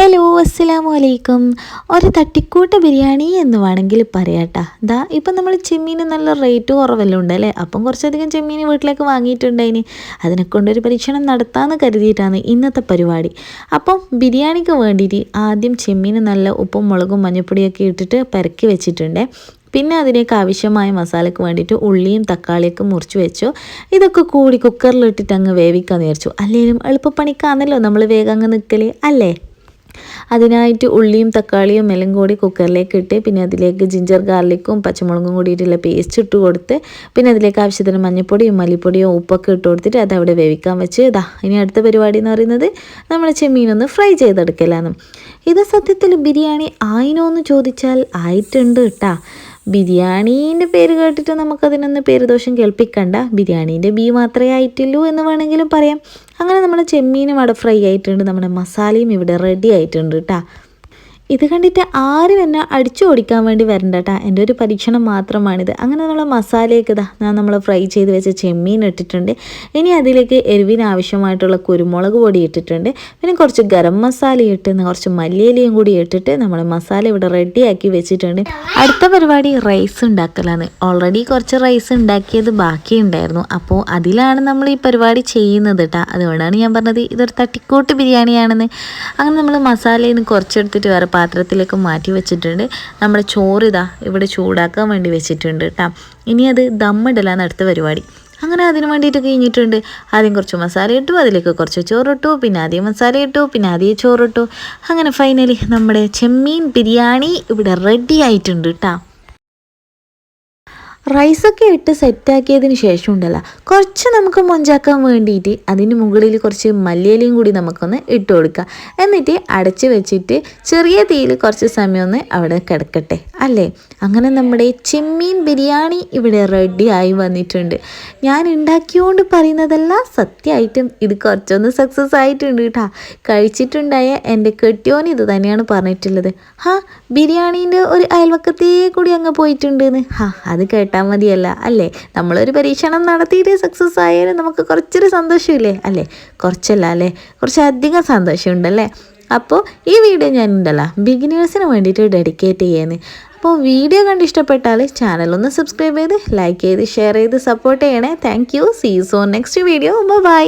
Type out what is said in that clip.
Hello അസ്സലാമു അലൈക്കും ഒരു തട്ടിക്കൂട്ട ബിരിയാണി എന്ന് വേണമെങ്കിൽ പറയാട്ടാ. ദാ ഇപ്പം നമ്മൾ ചെമ്മീന് നല്ല റേറ്റ് കുറവെല്ലാം ഉണ്ട് അല്ലേ? അപ്പം കുറച്ചധികം ചെമ്മീൻ വീട്ടിലേക്ക് വാങ്ങിയിട്ടുണ്ടായിന് അതിനെ കൊണ്ടൊരു പരീക്ഷണം നടത്താമെന്ന് കരുതിയിട്ടാണ് ഇന്നത്തെ പരിപാടി. അപ്പം ബിരിയാണിക്ക് വേണ്ടിയിട്ട് ആദ്യം ചെമ്മീന് നല്ല ഉപ്പും മുളകും മഞ്ഞൾപ്പൊടിയൊക്കെ ഇട്ടിട്ട് പരക്കി വെച്ചിട്ടുണ്ട്. പിന്നെ അതിലേക്ക് ആവശ്യമായ മസാലയ്ക്ക് വേണ്ടിയിട്ട് ഉള്ളിയും തക്കാളിയൊക്കെ മുറിച്ച് വെച്ചു. ഇതൊക്കെ കൂടി കുക്കറിലിട്ടിട്ട് അങ്ങ് വേവിക്കാൻ വിചാരിച്ചു. അല്ലെങ്കിലും എളുപ്പപ്പണിക്കാണല്ലോ നമ്മൾ വേഗം അങ്ങ് നിൽക്കൽ അല്ലേ? അതിനായിട്ട് ഉള്ളിയും തക്കാളിയും എല്ലാം കൂടി കുക്കറിലേക്ക് ഇട്ട് പിന്നെ അതിലേക്ക് ജിഞ്ചർ ഗാർലിക്കും പച്ചമുളകും കൂടിയിട്ടുള്ള പേസ്റ്റ് ഇട്ട് കൊടുത്ത് പിന്നെ അതിലേക്ക് ആവശ്യത്തിന് മഞ്ഞൾപ്പൊടിയും മല്ലിപ്പൊടിയും ഉപ്പൊക്കെ ഇട്ട് കൊടുത്തിട്ട് അത് അവിടെ വേവിക്കാൻ വെച്ച് ഇതാ ഇനി അടുത്ത പരിപാടി എന്ന് പറയുന്നത് നമ്മൾ ചെമ്മീനൊന്ന് ഫ്രൈ ചെയ്തെടുക്കലാണ്. ഇത് സത്യത്തിൽ ബിരിയാണി ആയിനോ എന്ന് ചോദിച്ചാൽ ആയിട്ടുണ്ട് കേട്ടാ ബിരിയാണീന്റെ പേര് കേട്ടിട്ട് നമുക്കതിനൊന്ന് പേരുദോഷം കേൾപ്പിക്കണ്ട. ബിരിയാണീന്റെ ബി മാത്രമേ ആയിട്ടുള്ളൂ എന്ന് വേണമെങ്കിലും പറയാം. അങ്ങനെ നമ്മുടെ ചെമ്മീനും അവിടെ ഫ്രൈ ആയിട്ടുണ്ട്. നമ്മുടെ മസാലയും ഇവിടെ റെഡി ആയിട്ടുണ്ട് കേട്ടോ ഇത് കണ്ടിട്ട് ആരും എന്നെ അടിച്ചു ഓടിക്കാൻ വേണ്ടി വരണ്ട കേട്ടോ എന്റെ ഒരു പരീക്ഷണം മാത്രമാണിത്. അങ്ങനെ നമ്മൾ മസാലയൊക്കെ ഇതാ ഞാൻ നമ്മൾ ഫ്രൈ ചെയ്ത് വെച്ച ചെമ്മീൻ ഇട്ടിട്ടുണ്ട്. ഇനി അതിലേക്ക് എരിവിന് ആവശ്യമായിട്ടുള്ള കുരുമുളക് പൊടി ഇട്ടിട്ടുണ്ട്. പിന്നെ കുറച്ച് ഗരം മസാല ഇട്ട് കുറച്ച് മല്ലിയിലയും കൂടി ഇട്ടിട്ട് നമ്മൾ മസാല ഇവിടെ റെഡിയാക്കി വെച്ചിട്ടുണ്ട്. അടുത്ത പരിപാടി റൈസ് ഉണ്ടാക്കലാണ്. ഓൾറെഡി കുറച്ച് റൈസ് ഉണ്ടാക്കിയത് ബാക്കിയുണ്ടായിരുന്നു. അപ്പോൾ അതിലാണ് നമ്മൾ ഈ പരിപാടി ചെയ്യുന്നത് കേട്ടോ അതുകൊണ്ടാണ് ഞാൻ പറഞ്ഞത് ഇതൊരു തട്ടിക്കോട്ട് ബിരിയാണിയാണെന്ന്. അങ്ങനെ നമ്മൾ മസാലയിൽ നിന്ന് കുറച്ചെടുത്തിട്ട് വേറെ പാത്രത്തിലേക്ക് മാറ്റി വെച്ചിട്ടുണ്ട്. നമ്മുടെ ചോറ് ഇതാ ഇവിടെ ചൂടാക്കാൻ വേണ്ടി വെച്ചിട്ടുണ്ട് കേട്ടോ ഇനി അത് ദമ്മിടലാണ് അടുത്ത പരിപാടി. അങ്ങനെ അതിന് വേണ്ടിയിട്ട് കഴിഞ്ഞിട്ടുണ്ട്. ആദ്യം കുറച്ച് മസാല ഇട്ടു അതിലേക്ക് കുറച്ച് ചോറിട്ടു പിന്നെ ആദ്യം മസാല ഇട്ടു പിന്നെ ആദ്യം ചോറിട്ടു. അങ്ങനെ ഫൈനലി നമ്മുടെ ചെമ്മീൻ ബിരിയാണി ഇവിടെ റെഡി ആയിട്ടുണ്ട് കേട്ടോ റൈസൊക്കെ ഇട്ട് സെറ്റാക്കിയതിന് ശേഷം ഉണ്ടല്ലോ കുറച്ച് നമുക്ക് മൊഞ്ചാക്കാൻ വേണ്ടിയിട്ട് അതിന് മുകളിൽ കുറച്ച് മല്ലിയിലയും കൂടി നമുക്കൊന്ന് ഇട്ട് കൊടുക്കുക എന്നിട്ട് അടച്ച് വെച്ചിട്ട് ചെറിയ തീയിൽ കുറച്ച് സമയം ഒന്ന് അവിടെ കിടക്കട്ടെ. അല്ലേ? അങ്ങനെ നമ്മുടെ ചെമ്മീൻ ബിരിയാണി ഇവിടെ റെഡി ആയി വന്നിട്ടുണ്ട്. ഞാൻ ഉണ്ടാക്കിയോണ്ട് പറയുന്നതല്ല സത്യമായിട്ടും ഇത് കുറച്ചൊന്ന് സക്സസ് ആയിട്ടുണ്ട് കേട്ടോ കഴിച്ചിട്ടുണ്ടായ എന്റെ കെട്ടിയോൻ ഇത് തന്നെയാണ് പറഞ്ഞിട്ടുള്ളത്. ഹാ ബിരിയാണീന്റെ ഒരു അയൽവക്കത്തേ കൂടി അങ്ങ് പോയിട്ടുണ്ടെന്ന്. ഹാ അത് കേട്ടാൽ മതിയല്ല അല്ലേ? നമ്മളൊരു പരീക്ഷണം നടത്തിയിട്ട് സക്സസ് ആയാലും നമുക്ക് കുറച്ചൊരു സന്തോഷമില്ലേ അല്ലേ? കുറച്ചല്ല അല്ലേ? കുറച്ചധികം സന്തോഷമുണ്ടല്ലേ അപ്പോൾ ഈ വീഡിയോ ഞാൻ ഉണ്ടല്ലോ ബിഗിനേഴ്സിന് വേണ്ടിയിട്ട് ഡെഡിക്കേറ്റ് ചെയ്യുന്നത് അപ്പോൾ വീഡിയോ കണ്ട് ഇഷ്ടപ്പെട്ടാൽ ചാനൽ ഒന്ന് സബ്സ്ക്രൈബ് ചെയ്ത് ലൈക്ക് ചെയ്ത് ഷെയർ ചെയ്ത് സപ്പോർട്ട് ചെയ്യണേ. Thank you see so next video bye